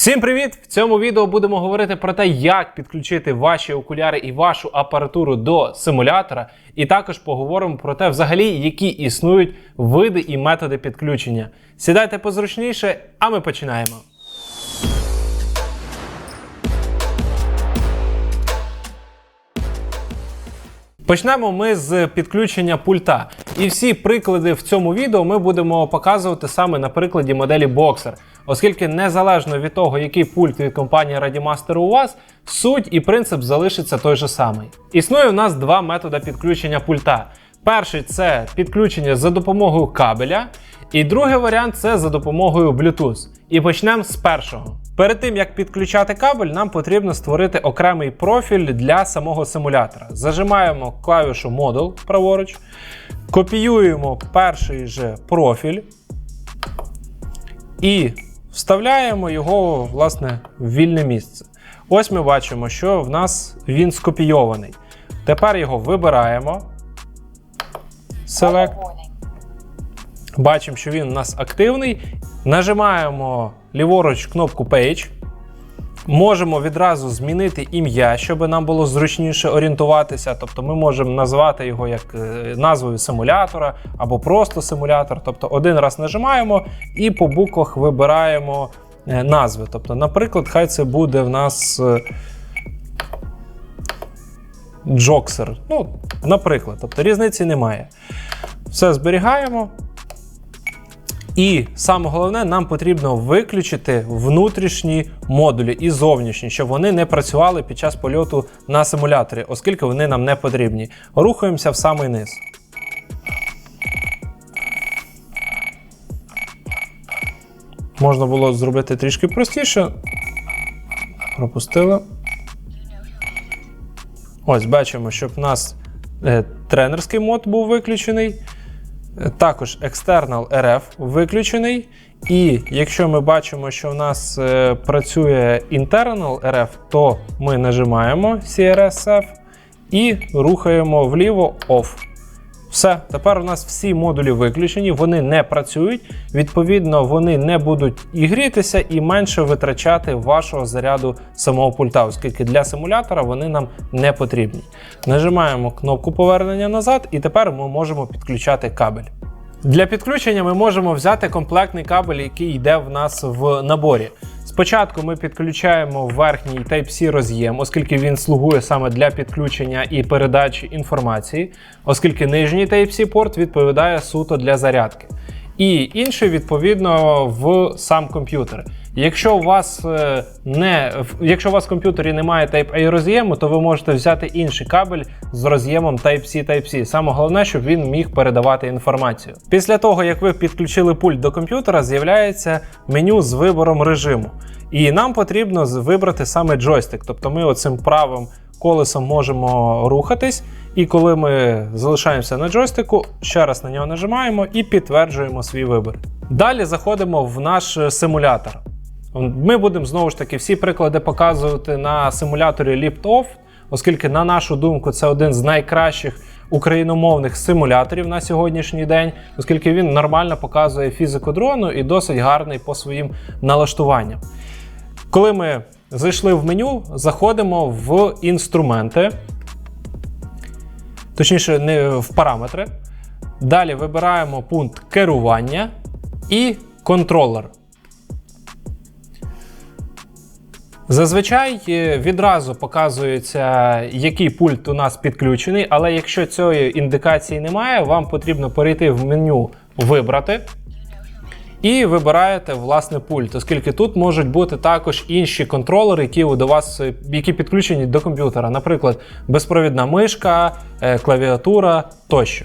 Всім привіт! В цьому відео будемо говорити про те, як підключити ваші окуляри і вашу апаратуру до симулятора. І також поговоримо про те, взагалі, які існують види і методи підключення. Сідайте позручніше, а ми починаємо. Почнемо ми з підключення пульта. І всі приклади в цьому відео ми будемо показувати саме на прикладі моделі Boxer, оскільки незалежно від того, який пульт від компанії Radiomaster у вас, суть і принцип залишиться той же самий. Існує у нас два методи підключення пульта. Перший це підключення за допомогою кабеля, і другий варіант це за допомогою Bluetooth. І почнемо з першого. Перед тим як підключати кабель, нам потрібно створити окремий профіль для самого симулятора. Зажимаємо клавішу модул праворуч, копіюємо перший же профіль і вставляємо його власне в вільне місце. Ось ми бачимо, що в нас він скопійований. Тепер його вибираємо. Select. Бачимо, що він у нас активний. Нажимаємо ліворуч кнопку Page. Можемо відразу змінити ім'я, щоб нам було зручніше орієнтуватися. Тобто ми можемо назвати його як е, назвою симулятора або просто симулятор. Тобто один раз нажимаємо і по буквах вибираємо е, назви. Тобто, наприклад, хай це буде в нас е, Джоксер. Ну, наприклад, тобто різниці немає. Все зберігаємо. І саме головне, нам потрібно виключити внутрішні модулі і зовнішні, щоб вони не працювали під час польоту на симуляторі, оскільки вони нам не потрібні. Рухаємося в самий низ. Можна було зробити трішки простіше. Пропустили. Ось бачимо, щоб у нас е, тренерський мод був виключений. Також External RF виключений. І якщо ми бачимо, що в нас е, працює Internal RF, то ми нажимаємо CRSF і рухаємо вліво OFF. Все, тепер у нас всі модулі виключені, вони не працюють. Відповідно, вони не будуть і грітися, і менше витрачати вашого заряду самого пульта, оскільки для симулятора вони нам не потрібні. Нажимаємо кнопку повернення назад, і тепер ми можемо підключати кабель. Для підключення ми можемо взяти комплектний кабель, який йде в нас в наборі. Спочатку ми підключаємо верхній Type-C роз'єм, оскільки він слугує саме для підключення і передачі інформації, оскільки нижній Type-C порт відповідає суто для зарядки. І інший, відповідно, в сам комп'ютер. Якщо у вас е, не якщо у вас в комп'ютері немає Type-A роз'єму, то ви можете взяти інший кабель з роз'ємом Type-C Type-C. Саме головне, щоб він міг передавати інформацію. Після того, як ви підключили пульт до комп'ютера, з'являється меню з вибором режиму. І нам потрібно вибрати саме джойстик. Тобто ми оцим правим колесом можемо рухатись. І коли ми залишаємося на джойстику, ще раз на нього нажимаємо і підтверджуємо свій вибір. Далі заходимо в наш е, симулятор. Ми будемо знову ж таки всі приклади показувати на симуляторі LiftOff, оскільки, на нашу думку, це один з найкращих україномовних симуляторів на сьогоднішній день, оскільки він нормально показує фізику дрону і досить гарний по своїм налаштуванням. Коли ми зайшли в меню, заходимо в інструменти, точніше, не в параметри. Далі вибираємо пункт керування і контролер. Зазвичай е, відразу показується, який пульт у нас підключений, але якщо цієї індикації немає, вам потрібно перейти в меню Вибрати і вибираєте власне пульт, оскільки тут можуть бути також інші контролери, які до вас е, які підключені до комп'ютера, наприклад, безпровідна мишка, е, клавіатура тощо.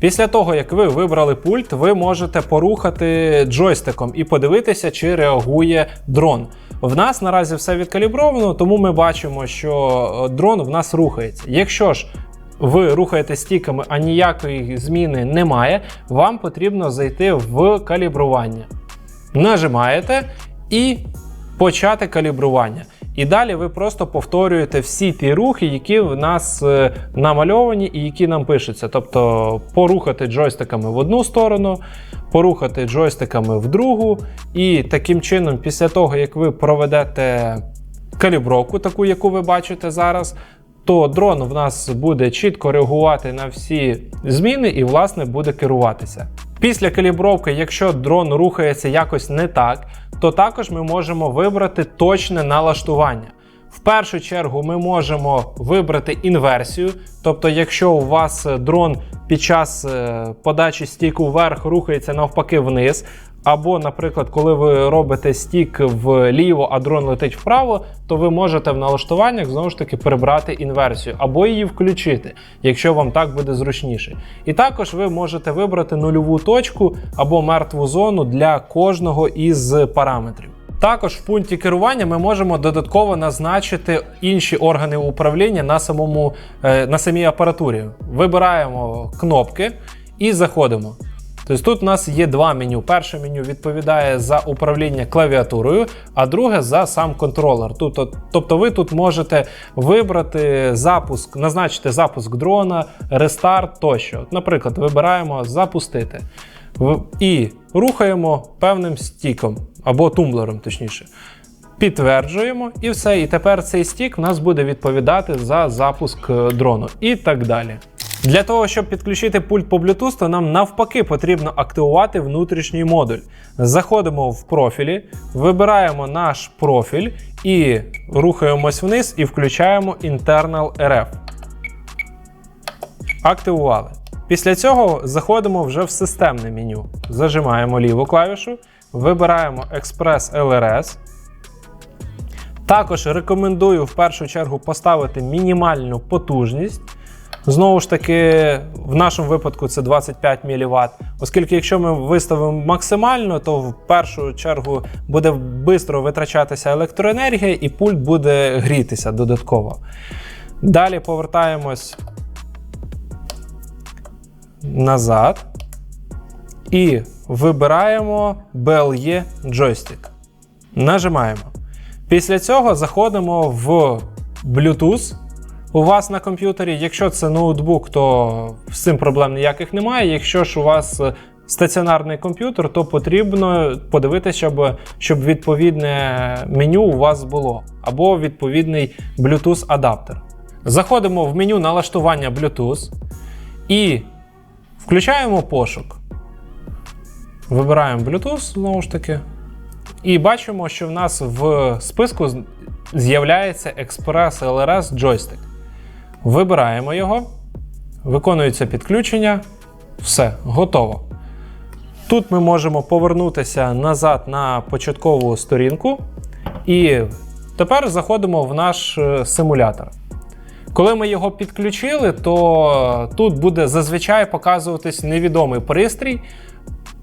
Після того, як ви вибрали пульт, ви можете порухати джойстиком і подивитися, чи реагує дрон. В нас наразі все відкалібровано, тому ми бачимо, що е, дрон в нас рухається. Якщо ж ви рухаєте стіками, а ніякої зміни немає, вам потрібно зайти в калібрування. Нажимаєте і почати калібрування. І далі ви просто повторюєте всі ті рухи, які в нас е, намальовані і які нам пишуться. Тобто порухати джойстиками в одну сторону, порухати джойстиками в другу, і таким чином, після того, як ви проведете калібровку, таку, яку ви бачите зараз, то дрон в нас буде чітко реагувати на всі зміни і, власне, буде керуватися. Після калібровки, якщо дрон рухається якось не так, то також ми можемо вибрати точне налаштування. В першу чергу ми можемо вибрати інверсію, тобто, якщо у вас е, дрон під час е, подачі стіку вверх рухається навпаки вниз, або, наприклад, коли ви робите стік вліво, а дрон летить вправо, то ви можете в налаштуваннях знову ж таки прибрати інверсію або її включити, якщо вам так буде зручніше. І також ви можете вибрати нульову точку або мертву зону для кожного із параметрів. Також в пункті керування ми можемо додатково назначити інші органи управління на самому е, на самій апаратурі. Вибираємо кнопки і заходимо. Тобто тут у нас є два меню. Перше меню відповідає за управління клавіатурою, а друге за сам контролер. Тобто, тобто ви тут можете вибрати запуск, назначити запуск дрона, рестарт тощо. Наприклад, вибираємо запустити і рухаємо певним стіком або тумблером, точніше. Підтверджуємо і все. І тепер цей стік в нас буде відповідати за запуск е, дрону і так далі. Для того, щоб підключити пульт по Bluetooth, то нам навпаки потрібно активувати внутрішній модуль. Заходимо в профілі, вибираємо наш профіль і рухаємось вниз і включаємо Internal RF. Активували. Після цього заходимо вже в системне меню. Зажимаємо ліву клавішу, вибираємо Express LRS. Також рекомендую в першу чергу поставити мінімальну потужність. Знову ж таки, в нашому випадку це 25 мВт. Оскільки, якщо ми виставимо максимально, то в першу чергу буде швидко витрачатися електроенергія і пульт буде грітися додатково. Далі повертаємось назад і вибираємо BLE джойстик. Нажимаємо. Після цього заходимо в Bluetooth у вас на комп'ютері. Якщо це ноутбук, то з цим проблем ніяких немає. Якщо ж у вас е, стаціонарний комп'ютер, то потрібно подивитися, щоб, щоб відповідне меню у вас було, або відповідний Bluetooth адаптер. Заходимо в меню налаштування Bluetooth і включаємо пошук. Вибираємо Bluetooth знову ж таки. І бачимо, що в нас в списку з'являється Express LRS джойстик. Вибираємо його, виконується підключення, все, готово. Тут ми можемо повернутися назад на початкову сторінку, і тепер заходимо в наш е, симулятор. Коли ми його підключили, то тут буде зазвичай показуватись невідомий пристрій,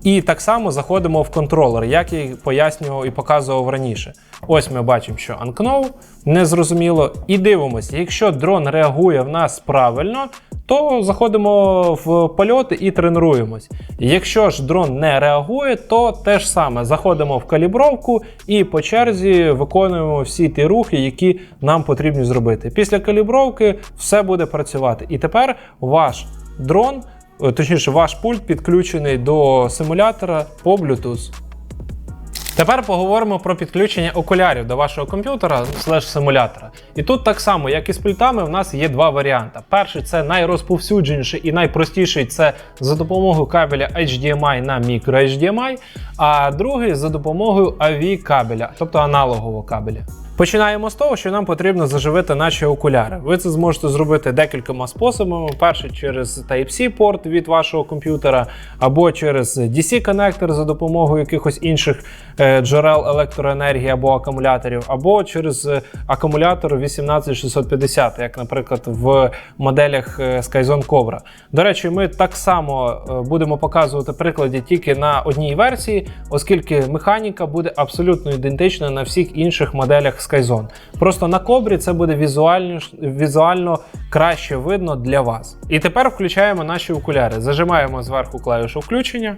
і так само заходимо в контролер, як я пояснював і показував раніше. Ось ми бачимо, що Unknown, незрозуміло. І дивимося, якщо дрон реагує в нас правильно, то заходимо в польоти і тренуємось. Якщо ж дрон не реагує, то те ж саме заходимо в калібровку і по черзі виконуємо всі ті рухи, які нам потрібно зробити. Після калібровки все буде працювати. І тепер ваш дрон. Е, Точніше, ваш пульт підключений до симулятора по Bluetooth. Тепер поговоримо про підключення окулярів до вашого комп'ютера слеш симулятора. І тут так само, як і з пультами, в нас є два варіанти. Перший це найрозповсюдженіший і найпростіший це за допомогою кабеля HDMI на мікро HDMI, а другий за допомогою AV кабеля, тобто аналогового кабеля. Починаємо з того, що нам потрібно заживити наші окуляри. Ви це зможете зробити декількома способами. Перший через Type-C порт від вашого комп'ютера, або через DC-коннектор за допомогою якихось інших е, джерел електроенергії або акумуляторів, або через е, акумулятор 18650, як, наприклад, в моделях е, Skyzone Cobra. До речі, ми так само будемо показувати приклади тільки на одній версії, оскільки механіка буде абсолютно ідентична на всіх інших моделях Skyzone. Просто на Кобрі це буде візуально, візуально краще видно для вас. І тепер включаємо наші окуляри. Зажимаємо зверху клавішу включення.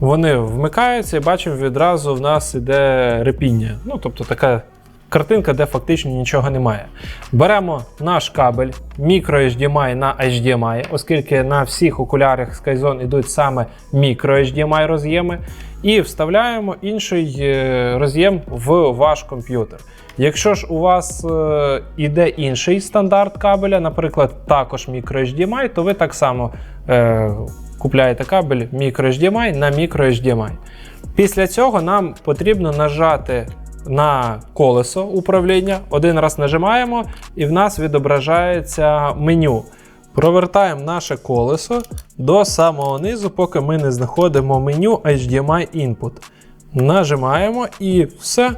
Вони вмикаються і бачимо відразу в нас іде репіння. Ну, тобто така картинка, де фактично нічого немає. Беремо наш кабель micro-HDMI на HDMI, оскільки на всіх окулярах Skyzone йдуть саме micro-HDMI роз'єми, і вставляємо інший е, роз'єм в ваш комп'ютер. Якщо ж у вас е, інший стандарт кабеля, наприклад, також micro-HDMI, то ви так само е, купляєте кабель micro-HDMI на micro-HDMI. Після цього нам потрібно нажати на колесо управління. Один раз нажимаємо, і в нас відображається меню. Провертаємо наше колесо до самого низу, поки ми не знаходимо меню HDMI Input. Нажимаємо і все.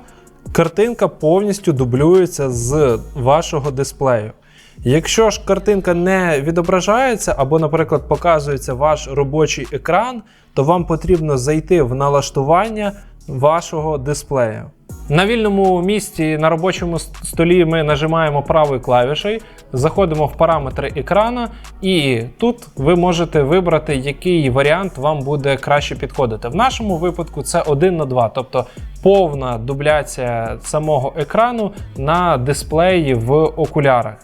Картинка повністю дублюється з вашого дисплею. Якщо ж картинка не відображається, або, наприклад, показується ваш робочий екран, то вам потрібно зайти в налаштування вашого дисплею. На вільному місці на робочому столі ми нажимаємо правою клавішею, заходимо в параметри екрану, і тут ви можете вибрати, який варіант вам буде краще підходити. В нашому випадку це 1 на 2, тобто повна дубляція самого екрану на дисплеї в окулярах.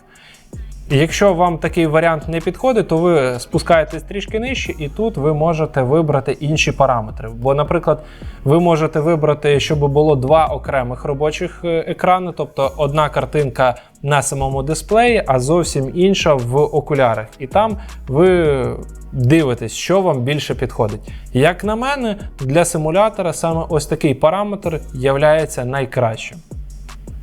Якщо вам такий варіант не підходить, то ви спускаєтесь трішки нижче, і тут ви можете вибрати інші параметри. Бо, наприклад, ви можете вибрати, щоб було два окремих робочих е, екрани, тобто одна картинка на самому дисплеї, а зовсім інша в окулярах. І там ви дивитесь, що вам більше підходить. Як на мене, для симулятора саме ось такий параметр являється найкращим.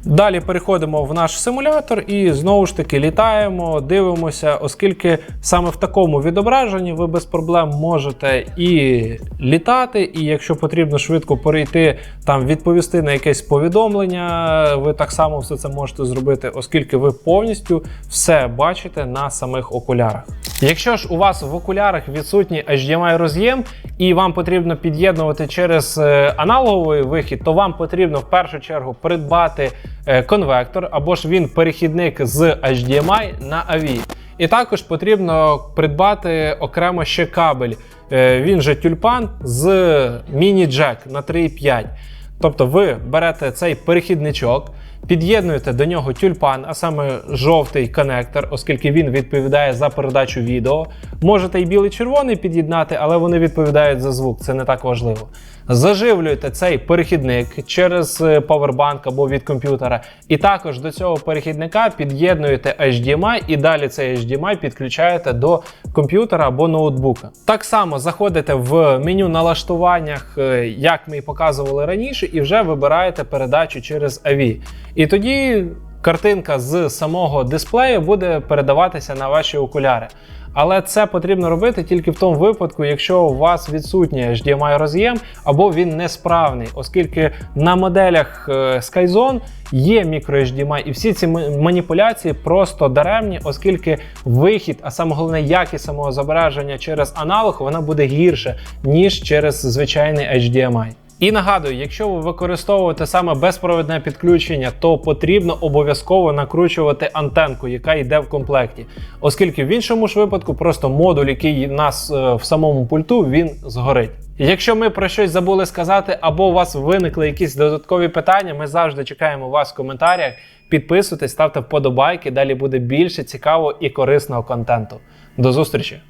Далі переходимо в наш симулятор і знову ж таки літаємо, дивимося, оскільки саме в такому відображенні ви без проблем можете і літати, і якщо потрібно швидко перейти, там відповісти на якесь повідомлення, ви так само все це можете зробити, оскільки ви повністю все бачите на самих окулярах. Якщо ж у вас в окулярах відсутній HDMI роз'єм і вам потрібно під'єднувати через е, аналоговий вихід, то вам потрібно в першу чергу придбати конвектор або ж він перехідник з HDMI на AV. І також потрібно придбати окремо ще кабель. Е, Він же тюльпан з міні-джек на 3,5. Тобто ви берете цей перехідничок, під'єднуєте до нього тюльпан, а саме жовтий конектор, оскільки він відповідає за передачу відео. Можете і білий червоний під'єднати, але вони відповідають за звук, це не так важливо. Заживлюєте цей перехідник через е, павербанк або від комп'ютера, і також до цього перехідника під'єднуєте HDMI і далі цей HDMI підключаєте до комп'ютера або ноутбука. Так само заходите в меню налаштуваннях, е, як ми і показували раніше, і вже вибираєте передачу через AV. І тоді картинка з самого дисплею буде передаватися на ваші окуляри. Але це потрібно робити тільки в тому випадку, якщо у вас відсутній HDMI роз'єм або він несправний, оскільки на моделях е, Skyzone є micro-HDMI, і всі ці маніпуляції просто даремні, оскільки вихід, а саме головне якість самого зображення через аналог, вона буде гірше, ніж через звичайний HDMI. І нагадую, якщо ви використовуєте саме безпровідне підключення, то потрібно обов'язково накручувати антенку, яка йде в комплекті, оскільки в іншому ж випадку просто модуль, який у нас е, в самому пульту, він згорить. Якщо ми про щось забули сказати, або у вас виникли якісь додаткові питання, ми завжди чекаємо вас в коментарях. Підписуйтесь, ставте вподобайки. Далі буде більше цікавого і корисного контенту. До зустрічі!